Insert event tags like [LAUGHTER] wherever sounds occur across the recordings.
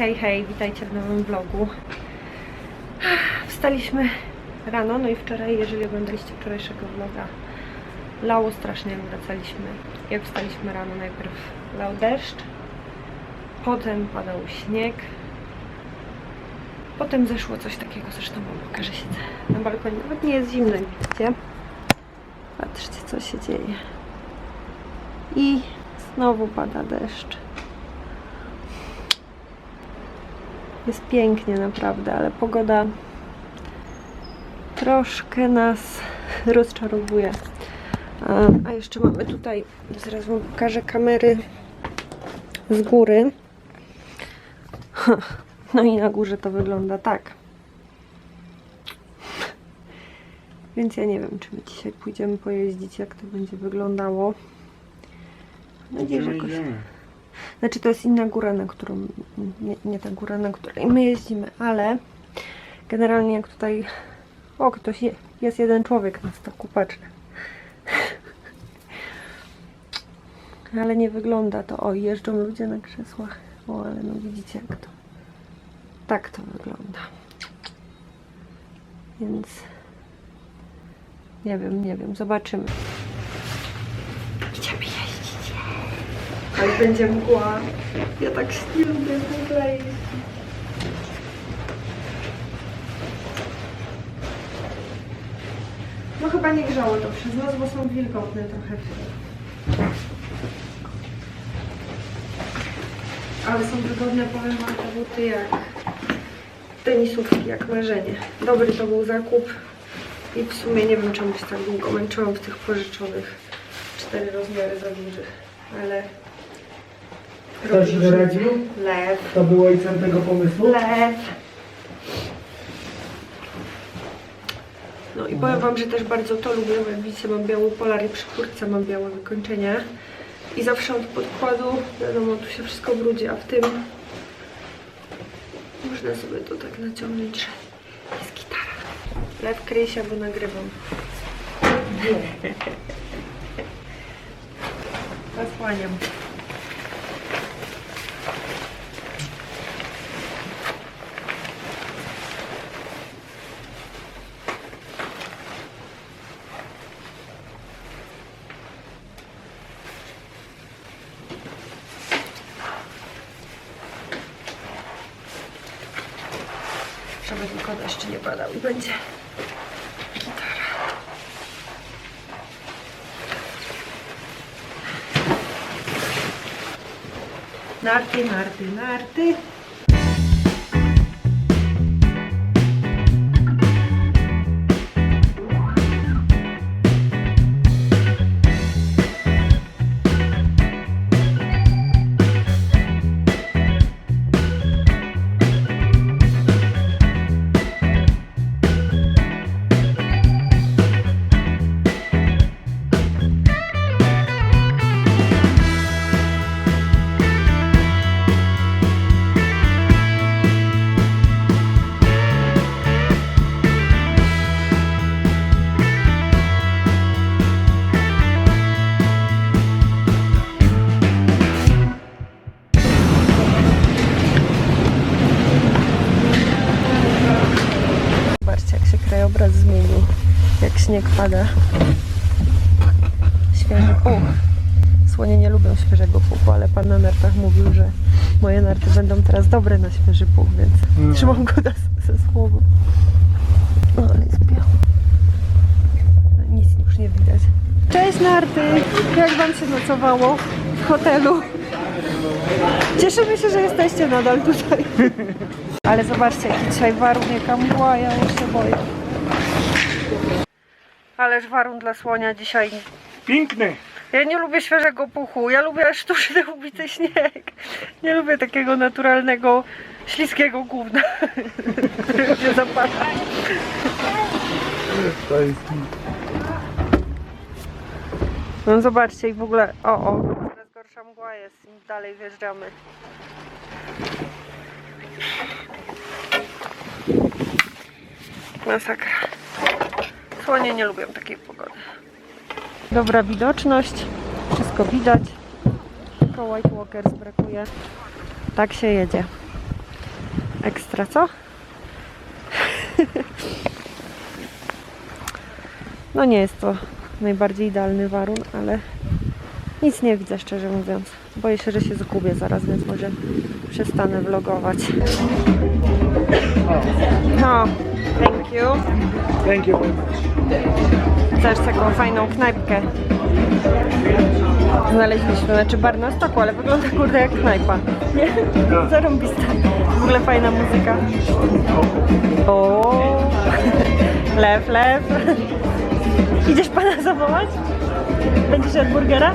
hej, hej, witajcie w nowym vlogu. Wstaliśmy rano, no i wczoraj, jeżeli oglądaliście wczorajszego vloga, lało strasznie jak wracaliśmy. Jak wstaliśmy rano, najpierw lał deszcz, potem padał śnieg, potem zeszło coś takiego, zresztą wam pokażę, siedzę na balkonie, nawet nie jest zimno, widzicie? Patrzcie, co się dzieje. I znowu pada deszcz. Jest pięknie naprawdę, ale pogoda troszkę nas [LAUGHS] rozczarowuje. A, a jeszcze mamy tutaj, zaraz wam pokażę kamery z góry. [LAUGHS] No i na górze to wygląda tak. [LAUGHS] Więc ja nie wiem, czy my dzisiaj pójdziemy pojeździć, jak to będzie wyglądało. Mam nadzieję, że jakoś... Znaczy to jest inna góra, na którą, nie, nie ta góra, na której my jeździmy, ale generalnie jak tutaj, o ktoś je, jest jeden człowiek na stoku, patrz. Ale nie wygląda to, o jeżdżą ludzie na krzesłach, o ale no widzicie jak to, tak to wygląda. Więc nie wiem, nie wiem, zobaczymy. Idziemy jeździć. Ale będzie mgła. Ja tak nie lubię w ogóle. No chyba nie grzało to przez nas, bo są wilgotne trochę. Ale są wygodne, powiem wam, te buty jak tenisówki, jak marzenie. Dobry to był zakup i w sumie nie wiem czemu się tak długo męczyłam w tych pożyczonych cztery rozmiary za dużych, ale Ktoś robi wyraził? Lew. To był ojcem tego pomysłu? Lew. No i powiem wam, że też bardzo to lubię, bo jak widzicie mam biały polar i przy kurtce mam białe wykończenie. I zawsze od podkładu, wiadomo, tu się wszystko brudzi, a w tym można sobie to tak naciągnąć, że jest gitara. Lew kryj się, bo nagrywam. Zasłaniam. Żeby tylko deszcz nie padał i będzie Narty, narty, narty. Śnieg pada. Świeży puch. Słonie nie lubią świeżego puchu, ale pan na nartach mówił, że moje narty będą teraz dobre na świeży puch, więc No. trzymam go ze słowo. O, ale jest biało. No, Nic już nie widać. Cześć narty! Jak wam się nocowało w hotelu? Cieszymy się, że jesteście nadal tutaj. [LAUGHS] Ale zobaczcie, jaki dzisiaj warun, jaka mgła, ja już się boję. Ależ warun dla słonia dzisiaj. Piękny! Ja nie lubię świeżego puchu, ja lubię sztuczny ubity śnieg. Nie lubię takiego naturalnego, śliskiego gówna, [LAUGHS] mnie zapada. To jest... No zobaczcie i w ogóle, o o, coraz gorsza mgła jest, im dalej wjeżdżamy. Masakra. Słonie nie lubią takiej pogody. Dobra widoczność, wszystko widać. Tylko White Walkers brakuje. Tak się jedzie. Ekstra, co? [LAUGHS] No nie jest to najbardziej idealny warun, ale nic nie widzę szczerze mówiąc. Boję się, że się zgubię zaraz, więc może przestanę vlogować. No, thank you. Thank you very much. Też taką fajną knajpkę znaleźliśmy, znaczy bar na stoku, ale wygląda kurde jak knajpa. Nie? Zarąbista. W ogóle fajna muzyka. O, lew, lew. Idziesz pana zawołać? Będziesz jadł burgera?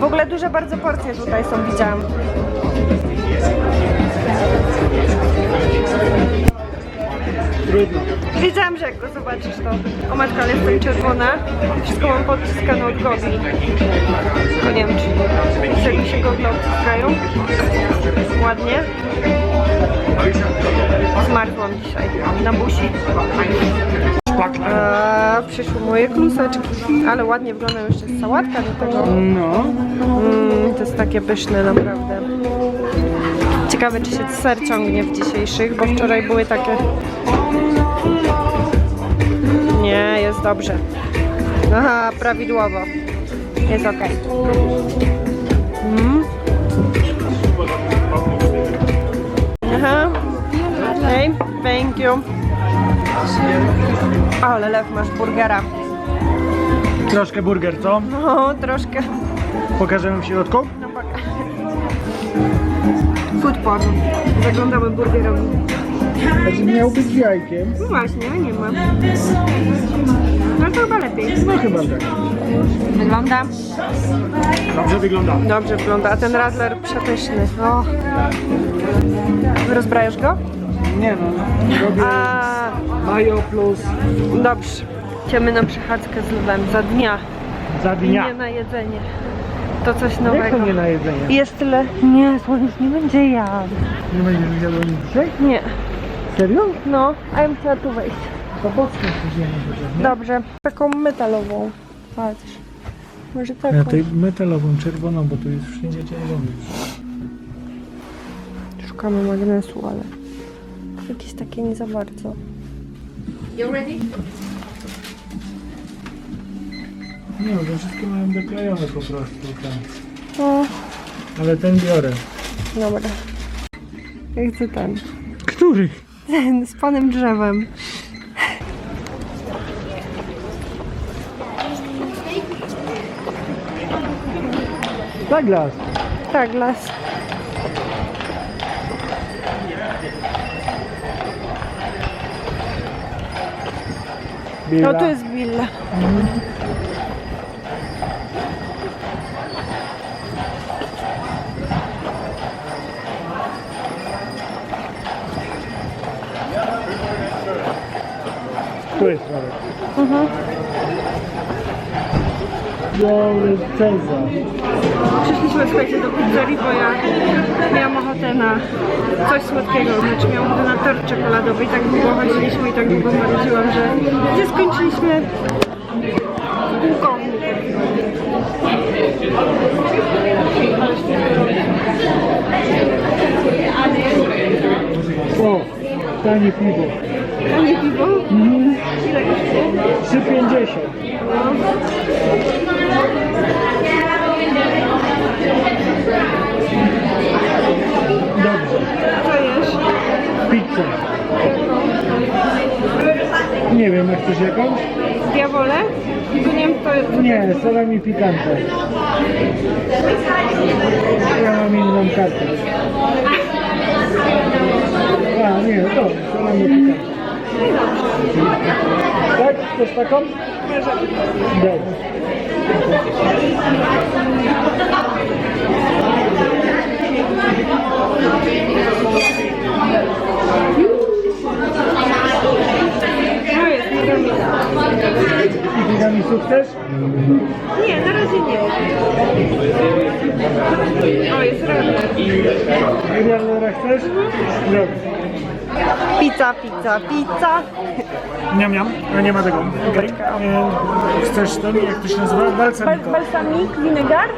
W ogóle duże bardzo porcje tutaj są, widziałam. Trudno. Wiedziałam, że jak go zobaczysz to... O matko, ale jestem czerwona. Wszystko mam podciskane od gobi. Tylko nie wiem, czy czego się gogle odciskają. Ładnie. Zmarzłam dzisiaj na. Szpakla. A, przyszły moje kluseczki. Ale ładnie wygląda jeszcze sałatka do tego. No. Mm, to jest takie pyszne naprawdę. Ciekawe, czy się ser ciągnie w dzisiejszych, bo wczoraj były takie... Nie, jest dobrze. Aha, prawidłowo. Jest ok. Mm. Aha. Hej, thank you. Ale lew masz burgera. Troszkę burger, co? No, troszkę. Pokażemy w środku? No pokaż. Food porn. Zaglądamy burgerowi. Znaczy miał być z jajkiem. No właśnie, a nie ma. No to chyba lepiej. No chyba tak. Wygląda? Dobrze wygląda. Dobrze wygląda, a ten Radler przepyszny. O. Rozbrajasz go? Nie no. Robię A, mayo plus dobrze. Idziemy na przechadzkę z lwem za dnia. za I dnia. nie na jedzenie. To coś Jak nowego. to nie na jedzenie? Jest tyle. Nie, słońce nie będzie jadł. Nie będziesz jadł nic dzisiaj? Nie. Serio? No, a ja bym chciała tu wejść. To później nie? Dobrze. Taką metalową. Patrz. Może taką. Ja tej metalową, czerwoną, bo tu jest wszędzie czerwony. Szukamy magnesu, ale jakieś takie nie za bardzo. Nie, bo wszystkie mają doklejone po prostu. Tam. O, Ale ten biorę. dobra. Ja chcę ten. Który? Z panem drzewem. Douglas. Tak, las. Billa. No tu jest willa. Tu jest Marek. Mhm. Cezar. Przyszliśmy słuchajcie do pizzerii, bo ja miałam ochotę na coś słodkiego. Znaczy miałam ochotę na tort czekoladowy i tak długo chodziliśmy i tak długo marudziłam, że gdzie skończyliśmy w kółkowni. O, tanie piwo. A nie piwo? Ile kosztuje? 3,50. Dobrze. Co jesz? Pizzę. Nie wiem, jak chcesz jakąś? Diawole? To nie wiem, to jest... Nie, salami pikante. Ja mam inną kartę. A, nie, to salami pikante. Tak? Chcesz taką? Dobrze. I tiramisu chcesz? Nie, na razie nie. O, jest ramen. Medialera chcesz? Dobrze. Pizza, pizza, pizza. Miam, miam, a nie ma tego. Okay. E, chcesz ten, jak to się nazywa? Bal Balsamico. balsamik, winegar?